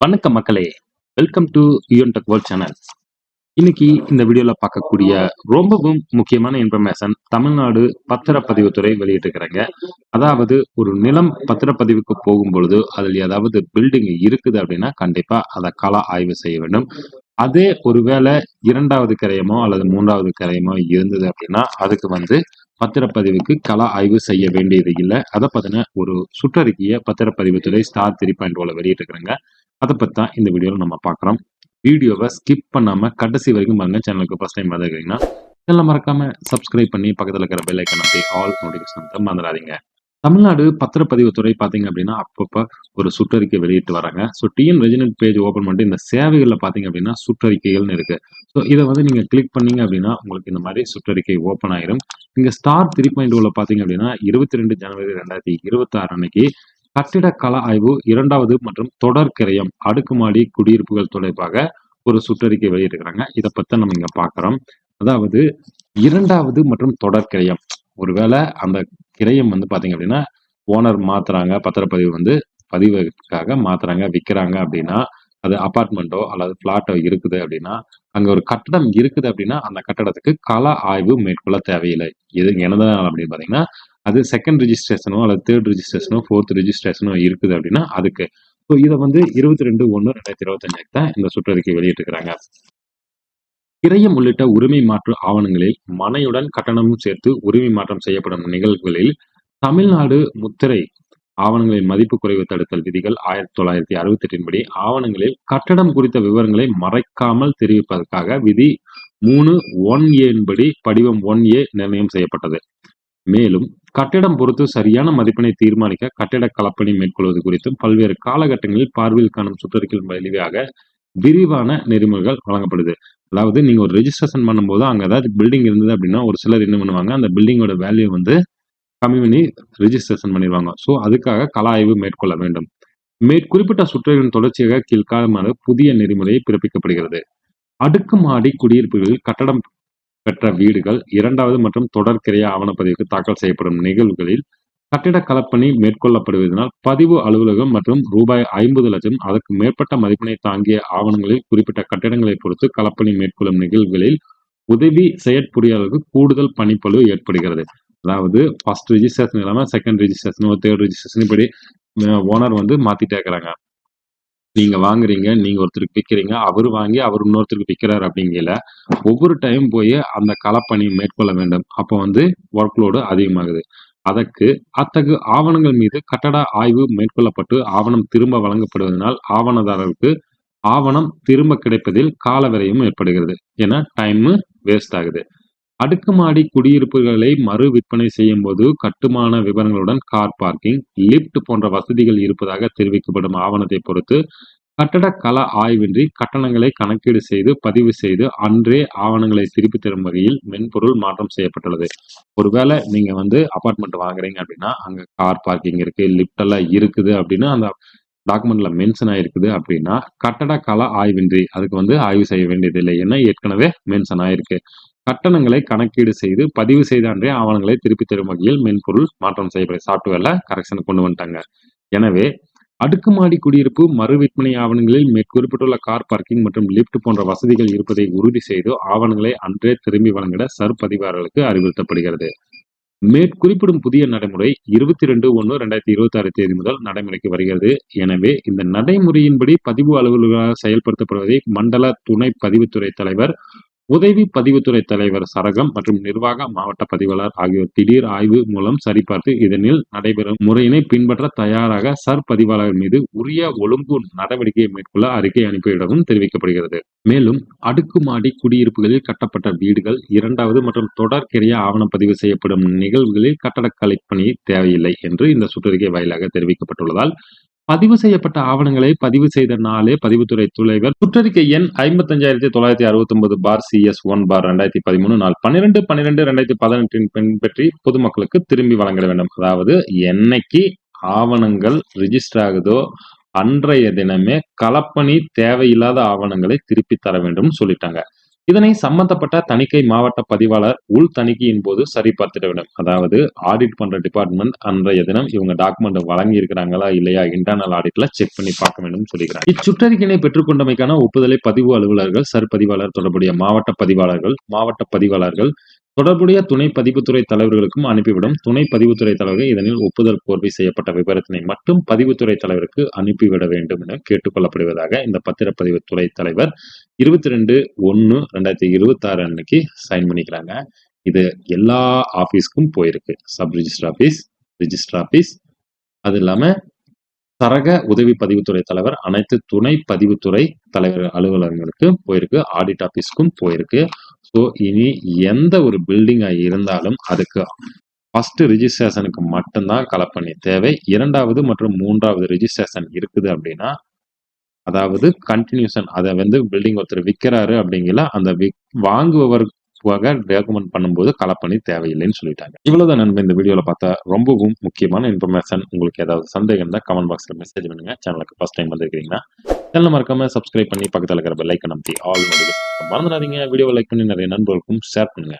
வணக்கம் மக்களே. Welcome to UN tech world channel இன்னைக்கு இந்த வீடியோல பார்க்கக்கூடிய ரொம்பவும் முக்கியமான இன்ஃபர்மேஷன் தமிழ்நாடு பத்திரப்பதிவுத்துறை வெளியிட்டிருக்கிறாங்க. அதாவது ஒரு நிலம் பத்திரப்பதிவுக்கு போகும் பொழுது அதில் ஏதாவது பில்டிங் இருக்குது அப்படின்னா கண்டிப்பா அதை கள ஆய்வு செய்ய வேண்டும். அதே ஒருவேளை இரண்டாவது கிரயமோ அல்லது மூன்றாவது கிரயமோ இருந்தது அப்படின்னா அதுக்கு வந்து பத்திரப்பதிவுக்கு கள ஆய்வு செய்ய வேண்டியது இல்லை. அதை பத்தின ஒரு சுற்றறிக்கையை பத்திரப்பதிவுத்துறை ஸ்டார் த்ரீ பாயிண்ட் ஓல வெளியிட்டிருக்கிறாங்க. அதை பற்றி தான் இந்த வீடியோவில் நம்ம பார்க்குறோம் வீடியோவை ஸ்கிப் பண்ணாமல் கடைசி வரைக்கும் பாருங்க. சேனலுக்கு ஃபஸ்ட் டைம் வந்துருக்கீங்கன்னா சேனல் மறக்காம சப்ஸ்கிரைப் பண்ணி பக்கத்தில் இருக்கிற பெல் ஐக்கன் அப்படி ஆல் நோட்டிஃபிகேஷன் மறந்துடாதீங்க. தமிழ்நாடு பத்திரப்பதிவுத்துறை பார்த்தீங்க அப்படின்னா அப்பப்போ ஒரு சுற்றறிக்கை வெளியிட்டு வராங்க. So TN regional page open பண்ணிட்டு இந்த சேவைகளில் பார்த்தீங்க அப்படின்னா சுற்றறிக்கைகள்னு இருக்குது ஸோ இதை வந்து நீங்கள் கிளிக் பண்ணீங்க அப்படின்னா உங்களுக்கு இந்த மாதிரி சுற்றறிக்கை ஓப்பன் ஆயிரும். இங்கே ஸ்டார் த்ரீ பாயிண்ட் ஓவில் பார்த்தீங்க அப்படின்னா இருபத்தி ரெண்டு ஜனவரி ரெண்டாயிரத்தி இருபத்தாறு அன்னைக்கு கட்டிட கல ஆய்வு இரண்டாவது மற்றும் தொடர் கிரயம் அடுக்குமாடி குடியிருப்புகள் தொடர்பாக ஒரு சுற்றறிக்கை வெளியிட்டிருக்கிறாங்க. இதை பற்றி நம்ம இங்கே பார்க்குறோம். அதாவது இரண்டாவது மற்றும் தொடர் கிரயம். ஒருவேளை அந்த கிரயம் வந்து பார்த்தீங்க அப்படின்னா ஓனர் மாத்துறாங்க பத்திரப்பதிவு வந்து பதிவுக்காக மாத்துறாங்க விற்கிறாங்க அப்படின்னா அது அபார்ட்மெண்ட்டோ அல்லது பிளாட்டோ இருக்குது அப்படின்னா அங்க ஒரு கட்டடம் இருக்குது அப்படின்னா அந்த கட்டடத்துக்கு கள ஆய்வு மேற்கொள்ள தேவையில்லை. இது எனதனால் அப்படின்னு பாத்தீங்கன்னா அது செகண்ட் ரிஜிஸ்ட்ரேஷனோ அல்லது தேர்ட் ரிஜிஸ்ட்ரேஷனோ ஃபோர்த் ரிஜிஸ்ட்ரேஷனோ இருக்குது அப்படின்னா அதுக்கு. ஸோ இதை வந்து இருபத்தி ரெண்டு ஒன்று ரெண்டாயிரத்தி இருபத்தஞ்சுக்கு தான் இந்த சுற்றறிக்கை வெளியிட்டிருக்கிறாங்க. கிரையம் உள்ளிட்ட உரிமை மாற்று ஆவணங்களில் மனையுடன் கட்டணமும் சேர்த்து உரிமை மாற்றம் செய்யப்படும் நிகழ்வுகளில் தமிழ்நாடு முத்திரை ஆவணங்களின் மதிப்பு குறைவு தடுத்தல் விதிகள் ஆயிரத்தி தொள்ளாயிரத்தி அறுபத்தி எட்டின்படி ஆவணங்களில் கட்டடம் குறித்த விவரங்களை மறைக்காமல் தெரிவிப்பதற்காக விதி மூணு ஒன் ஏன்படி படிவம் ஒன் ஏ நிர்ணயம் செய்யப்பட்டது. மேலும் கட்டிடம் பொறுத்து சரியான மதிப்பினை தீர்மானிக்க கட்டிட கலப்பணி மேற்கொள்வது குறித்தும் பல்வேறு காலகட்டங்களில் பார்வையில் காணும் சுற்றறிக்கையின் வழியாக விரிவான நெறிமுறைகள் வழங்கப்படுது. அதாவது நீங்க ஒரு ரெஜிஸ்ட்ரேஷன் பண்ணும்போது அங்க ஏதாவது பில்டிங் இருந்தது அப்படின்னா ஒரு சிலர் என்ன பண்ணுவாங்க அந்த பில்டிங்கோட வேல்யூ வந்து கம்மி பண்ணி ரிஜிஸ்ட்ரேஷன் பண்ணிடுவாங்க. ஸோ அதுக்காக கள ஆய்வு மேற்கொள்ள வேண்டும். மேற்குறிப்பிட்ட சுற்றுகளின் தொடர்ச்சியாக கீழ்காலமான புதிய நெறிமுறை பிறப்பிக்கப்படுகிறது. அடுக்குமாடி குடியிருப்புகளில் கட்டடம் பெற்ற வீடுகள் இரண்டாவது மற்றும் தொடர்கிரைய ஆவணப்பதிவுக்கு தாக்கல் செய்யப்படும் நிகழ்வுகளில் கட்டிட கலப்பணி மேற்கொள்ளப்படுவதனால் பதிவு அலுவலகம் மற்றும் ரூபாய் ஐம்பது லட்சம் அதற்கு மேற்பட்ட மதிப்பினை தாங்கிய ஆவணங்களில் குறிப்பிட்ட கட்டிடங்களை பொறுத்து கலப்பணி மேற்கொள்ளும் நிகழ்வுகளில் உதவி செயற்பொறியாளருக்கு கூடுதல் பணிப்பளவு ஏற்படுகிறது. அதாவது ஃபர்ஸ்ட் ரிஜிஸ்ட்ரேஷன் இல்லாமல் செகண்ட் ரிஜிஸ்ட்ரேஷன் தேர்ட் ரிஜிஸ்ட்ரேஷன் இப்படி ஓனர் வந்து மாற்றிட்டே இருக்கிறாங்க நீங்கள் வாங்குறீங்க நீங்கள் ஒருத்தருக்கு விற்கிறீங்க அவர் வாங்கி அவர் இன்னொருத்தருக்கு விற்கிறார் அப்படிங்கல ஒவ்வொரு டைம் போய் அந்த களப்பணி மேற்கொள்ள வேண்டும். அப்போ வந்து ஒர்க் லோடு அதிகமாகுது. அதற்கு அத்தகு ஆவணங்கள் மீது கட்டட ஆய்வு மேற்கொள்ளப்பட்டு ஆவணம் திரும்ப வழங்கப்படுவதனால் ஆவணதாரருக்கு ஆவணம் திரும்ப கிடைப்பதில் கால விரயம் ஏற்படுகிறது. ஏன்னா டைம் வேஸ்ட் ஆகுது. அடுக்குமாடி குடியிருப்புகளை மறு விற்பனை செய்யும் போது கட்டுமான விவரங்களுடன் கார் பார்க்கிங் லிப்ட் போன்ற வசதிகள் இருப்பதாக தெரிவிக்கப்படும் ஆவணத்தை பொறுத்து கட்டட கல ஆய்வின்றி கட்டணங்களை கணக்கீடு செய்து பதிவு செய்து அன்றே ஆவணங்களை திருப்பி தரும் வகையில் மென்பொருள் மாற்றம் செய்யப்பட்டுள்ளது. ஒருவேளை நீங்க வந்து அபார்ட்மெண்ட் வாங்குறீங்க அப்படின்னா அங்க கார் பார்க்கிங் இருக்கு லிப்ட் எல்லாம் இருக்குது அப்படின்னு அந்த டாக்குமெண்ட்ல மென்ஷன் ஆயிருக்குது அப்படின்னா கட்டட கல ஆய்வின்றி அதுக்கு வந்து ஆய்வு செய்ய வேண்டியதில்லை. ஏன்னா ஏற்கனவே மென்ஷன் ஆயிருக்கு. கட்டணங்களை கணக்கீடு செய்து பதிவு செய்த அன்றே ஆவணங்களை திருப்பி தரும் வகையில் மென்பொருள் மாற்றம் செய்யப்படும் சாப்ட்வேர்ல கரெக்ஷன் கொண்டு வந்துட்டாங்க. எனவே அடுக்குமாடி குடியிருப்பு மறு விற்பனை ஆவணங்களில் மேற்குறிப்பிட்டுள்ள கார் பார்க்கிங் மற்றும் லிப்ட் போன்ற வசதிகள் இருப்பதை உறுதி செய்து ஆவணங்களை அன்றே திரும்பி வழங்கிட சர் பதிவாளர்களுக்கு அறிவுறுத்தப்படுகிறது. மேற்குறிப்பிடும் புதிய நடைமுறை இருபத்தி ரெண்டு ஒன்று ரெண்டாயிரத்தி இருபத்தி ஆறு தேதி முதல் நடைமுறைக்கு வருகிறது. எனவே இந்த நடைமுறையின்படி பதிவு அலுவலர்களாக செயல்படுத்தப்படுவதை மண்டல துணை பதிவுத்துறை தலைவர் உதவி பதிவுத்துறை தலைவர் சரகம் மற்றும் நிர்வாக மாவட்ட பதிவாளர் ஆகியோர் திடீர் ஆய்வு மூலம் சரிபார்த்து இதனில் நடைபெறும் முறையினை பின்பற்ற தயாராக சர் பதிவாளர் மீது உரிய ஒழுங்கு நடவடிக்கையை மேற்கொள்ள அறிக்கை அனுப்பியிடவும் தெரிவிக்கப்படுகிறது. மேலும் அடுக்குமாடி குடியிருப்புகளில் கட்டப்பட்ட வீடுகள் இரண்டாவது மற்றும் தொடர் ஆவணம் ஆவணப்பதிவு செய்யப்படும் நிகழ்வுகளில் கட்டடக்கலை பணி தேவையில்லை என்று இந்த சுற்றறிக்கை வாயிலாக தெரிவிக்கப்பட்டுள்ளதால் பதிவு செய்யப்பட்ட ஆவணங்களை பதிவு செய்த நாளே பதிவுத்துறை தலைவர் சுற்றறிக்கை எண் ஐம்பத்தஞ்சாயிரத்தி தொள்ளாயிரத்தி அறுபத்தி ஒன்பது bar C S one bar ரெண்டாயிரத்தி பதிமூணு நாள் பன்னிரெண்டு பன்னிரெண்டு ரெண்டாயிரத்தி பதினெட்டின் பின்பற்றி பொதுமக்களுக்கு திரும்பி வழங்கிட வேண்டும். அதாவது என்னைக்கு ஆவணங்கள் ரிஜிஸ்டர் ஆகுதோ அன்றைய தினமே களப்பணி தேவையில்லாத ஆவணங்களை திருப்பி தர வேண்டும் சொல்லிட்டாங்க. இதனை சம்பந்தப்பட்ட தணிக்கை மாவட்ட பதிவாளர் உள் தணிக்கையின் போது சரிபார்த்திட வேண்டும். அதாவது ஆடிட் பண்ற டிபார்ட்மெண்ட் அன்றைய தினம் இவங்க டாக்குமெண்ட் வழங்கி இருக்கிறாங்களா இல்லையா இன்டர்னல் ஆடிட்ல செக் பண்ணி பார்க்க வேண்டும் சொல்லிக்கிறாங்க. இச்சுற்றறிக்கையினை பெற்றுக்கொண்டமைக்கான ஒப்புதலை பதிவு அலுவலர்கள் சரிபதிவாளர் தொடர்புடைய மாவட்ட பதிவாளர்கள் மாவட்ட பதிவாளர்கள் தொடர்புடைய துணை பதிவுத்துறை தலைவர்களுக்கும் அனுப்பிவிடும். துணை பதிவுத்துறை தலைவர்கள் இதனில் ஒப்புதல் கோர்வை செய்யப்பட்ட விவரத்தினை மட்டும் பதிவுத்துறை தலைவருக்கு அனுப்பிவிட வேண்டும் என கேட்டுக்கொள்ளப்படுவதாக இந்த பத்திரப்பதிவுத்துறை தலைவர் இருபத்தி ரெண்டு ஒன்னு ரெண்டாயிரத்தி இருபத்தி ஆறு அன்னைக்கு சைன் பண்ணிக்கிறாங்க. இது எல்லா ஆபீஸ்க்கும் போயிருக்கு. Sub register office register office. அது இல்லாம தரக உதவி பதிவுத்துறை தலைவர் அனைத்து துணை பதிவுத்துறை தலைவர் அலுவலகங்களுக்கு போயிருக்கு. ஆடிட் ஆபீஸ்க்கும் போயிருக்கு. ஸோ இனி எந்த ஒரு பில்டிங்காக இருந்தாலும் அதுக்கு ஃபர்ஸ்ட் ரிஜிஸ்ட்ரேஷனுக்கு மட்டும்தான் கலப்பணி தேவை. இரண்டாவது மற்றும் மூன்றாவது ரிஜிஸ்ட்ரேஷன் இருக்குது அப்படின்னா அதாவது கண்டினியூஷன் அதை வந்து பில்டிங் ஒருத்தர் விற்கிறாரு அப்படிங்கிற அந்த விக் வாங்குபவர் போக டாக்குமெண்ட் பண்ணும்போது கலப்பணி தேவையில்லைன்னு சொல்லிட்டாங்க. இவ்வளவுதான் நண்பர் இந்த வீடியோவில் பார்த்தா ரொம்பவும் முக்கியமான இன்ஃபர்மேஷன் உங்களுக்கு ஏதாவது சந்தேகம் இருந்தால் கமெண்ட் பாக்ஸில் மெசேஜ் பண்ணுங்க. சேனலுக்கு ஃபர்ஸ்ட் டைம் வந்துருக்கீங்கன்னா சேனல் மறக்காம சப்ஸ்கிரைப் பண்ணி பக்கத்தில் இருக்கிற பெல் ஐக்கன் அமைத்தி ஆல் நோட்டிஃபிகேஷன் மறந்துடாதீங்க. வீடியோ லைக் பண்ணி நிறைய நண்பர்களுக்கும் ஷேர் பண்ணுங்க.